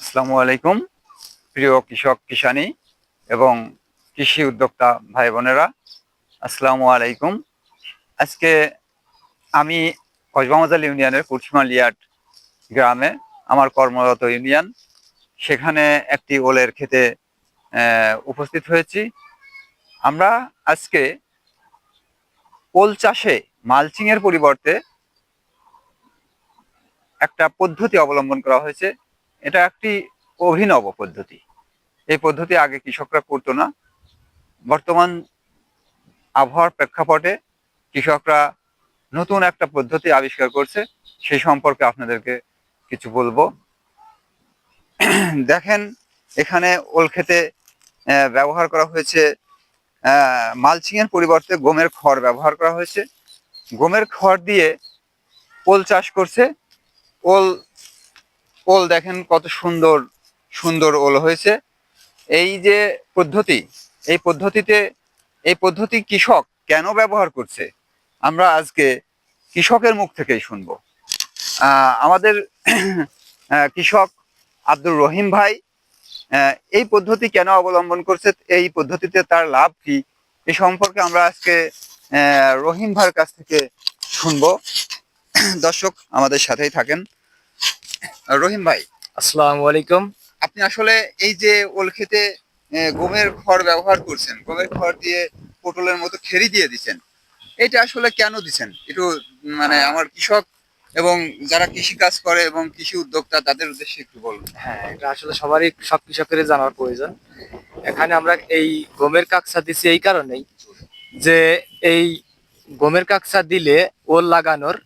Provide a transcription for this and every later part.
আসসালামু আলাইকুম, প্রিয় কৃষক কিষানী এবং কৃষি উদ্যোক্তা ভাই বোনেরা, আসসালামু আলাইকুম। আজকে আমি কসবামাজাল ইউনিয়নের কুরসিমা লিয়াট গ্রামে আমার কর্মরত ইউনিয়ন, সেখানে একটি ওলের খেতে উপস্থিত হয়েছি। আমরা আজকে ওল চাষে মালচিংয়ের পরিবর্তে একটা পদ্ধতি অবলম্বন করা হয়েছে। এটা একটি অভিনব পদ্ধতি। এই পদ্ধতি আগে কৃষকরা করতো না। বর্তমান আবহাওয়ার প্রেক্ষাপটে কৃষকরা নতুন একটা পদ্ধতি আবিষ্কার করছে। সেই সম্পর্কে আপনাদেরকে কিছু বলব। দেখেন, এখানে ওল খেতে ব্যবহার করা হয়েছে মালচিংয়ের পরিবর্তে গমের খড় ব্যবহার করা হয়েছে। গমের খড় দিয়ে ওল চাষ করছে। ওল ওল দেখেন কত সুন্দর সুন্দর ওল হয়েছে। এই যে পদ্ধতি, এই পদ্ধতিতে, এই পদ্ধতি কৃষক কেন ব্যবহার করছে? আমরা আজকে কৃষকের মুখ থেকেই শুনব। আমাদের কৃষক আব্দুর রহিম ভাই এই পদ্ধতি কেন অবলম্বন করছে, এই পদ্ধতিতে তার লাভ কি, এ সম্পর্কে আমরা আজকে রহিম ভাইয়ের কাছ থেকে শুনব। দর্শক আমাদের সাথেই থাকেন। রহিম ভাই আসসালামু আলাইকুম। আপনি আসলে এই যে ওল খেতে গমের খড় ব্যবহার করছেন গমের খড় দিয়ে পটলের মতো খেরি দিয়ে দিচ্ছেন এটা আসলে কেন দিচ্ছেন? একটু মানে আমার কৃষক এবং যারা কৃষি কাজ করে এবং কৃষি উদ্যোক্তা তাদের উদ্দেশ্যে একটু বলুন। হ্যাঁ এটা আসলে সবারই সব কৃষকেরই জানার প্রয়োজন। এখানে আমরা এই গমের কাকসা দিছি এই কারণেই যে এই গমের কাকসা দিলে ওল লাগানোর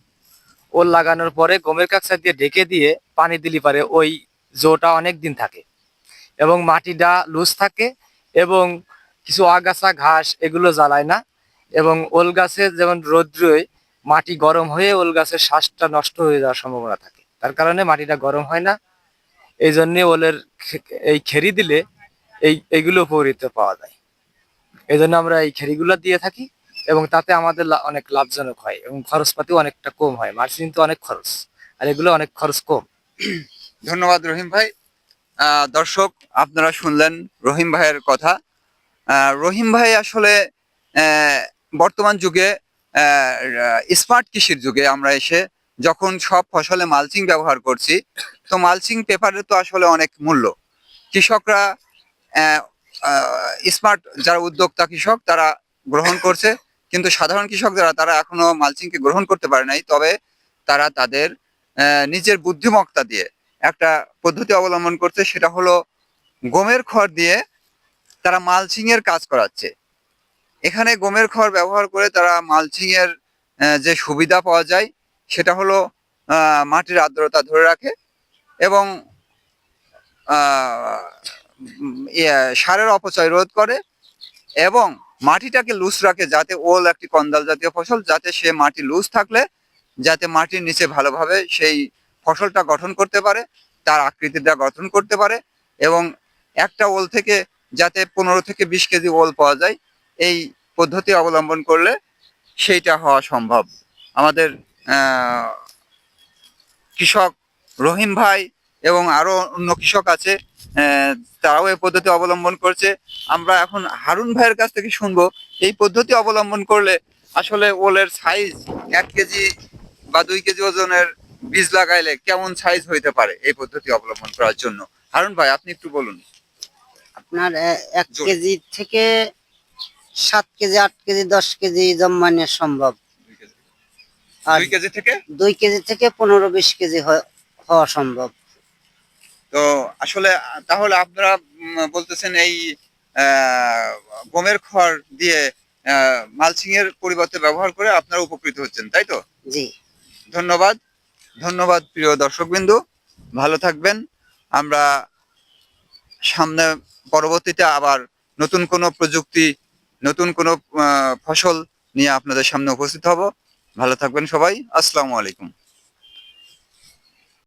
ওল লাগানোর পরে গমের কাকসা দিয়ে ঢেকে দিয়ে পানি দিলে পারে, ওই জোটা অনেক দিন থাকে। এবং মাটিটা লুজ থাকে এবং কিছু আগাছা, ঘাস এগুলো জ্বালায় না। এবং ওল গাছে যেমন রৌদ্রয় মাটি গরম হয়ে ওল গাছের শ্বাসটা নষ্ট হয়ে যাওয়ার সম্ভাবনা থাকে। তার কারণে মাটিটা গরম হয় না। এই জন্য ওলের এই খেরি দিলে এই এইগুলো উপকৃত পাওয়া যায়। এই জন্য আমরা এই খেরিগুলো দিয়ে থাকি। এবং তাতে আমাদের অনেক লাভজনক হয় এবং খরচপাতিও অনেকটা কম হয় মার্জিন তো অনেক খরচ, আর এগুলো অনেক খরচ কম। ধন্যবাদ রহিম ভাই। দর্শক, আপনারা শুনলেন রহিম ভাইয়ের কথা। রহিম ভাই আসলে বর্তমান যুগে স্মার্ট কৃষির যুগে আমরা এসে যখন সব ফসলে মালচিং ব্যবহার করছি, তো মালচিং পেপারের তো আসলে অনেক মূল্য। কৃষকরা স্মার্ট যারা উদ্যোক্তা কৃষক, তারা গ্রহণ করছে। কিন্তু সাধারণ কৃষক যারা তারা এখনও মালচিংকে গ্রহণ করতে পারে নাই। তবে তারা তাদের নিজের বুদ্ধিমত্তা দিয়ে একটা পদ্ধতি অবলম্বন করছে সেটা হলো গমের খড় দিয়ে তারা মালচিং এর কাজ করাচ্ছে। এখানে গমের খড় ব্যবহার করে তারা মালচিং এর যে সুবিধা পাওয়া যায় সেটা হলো মাটির আর্দ্রতা ধরে রাখে এবং ইয়ে, সারের অপচয় রোধ করে এবং মাটিটাকে লুজ রাখে যাতে ওল একটি কন্দাল জাতীয় ফসল, যাতে সে মাটি লুজ থাকলে, যাতে মাটির নিচে ভালোভাবে সেই ফসলটা গঠন করতে পারে, তার আকৃতিটা গঠন করতে পারে এবং একটা ওল থেকে যাতে পনেরো থেকে বিশ কেজি ওল পাওয়া যায়, এই পদ্ধতি অবলম্বন করলে সেইটা হওয়া সম্ভব। আমাদের কৃষক রহিম ভাই এবং আরও অন্য কৃষক আছে তারাও এই পদ্ধতি অবলম্বন করছে। আমরা এখন হারুন ভাইয়ের কাছ থেকে শুনব এই পদ্ধতি অবলম্বন করলে আসলে ওলের সাইজ এক কেজি বা দুই কেজি ওজনের বীজ লাগাইলে কেমন সাইজ হইতে পারে এই পদ্ধতি অবলম্বন করার জন্য? হারুন ভাই আপনি একটু বলুন। আপনার এক কেজি থেকে সাত কেজি আট কেজি দশ কেজি জন্মানো সম্ভব। দুই কেজি। থেকে? দুই কেজি থেকে পনেরো বিশ কেজি হওয়া সম্ভব। তো আসলে তাহলে আপনারা বলতেছেন এই আহ, গমের খড় দিয়ে মালচিং এর পরিবর্তে ব্যবহার করে আপনারা উপকৃত হচ্ছেন তাই তো? জি। ধন্যবাদ। ধন্যবাদ প্রিয় দর্শকবিন্দু। ভালো থাকবেন। আমরা সামনে পরবর্তীতে আবার নতুন কোনো প্রযুক্তি নতুন কোনো আহ, ফসল নিয়ে আপনাদের সামনে উপস্থিত হব। ভালো থাকবেন সবাই। আসসালামু আলাইকুম।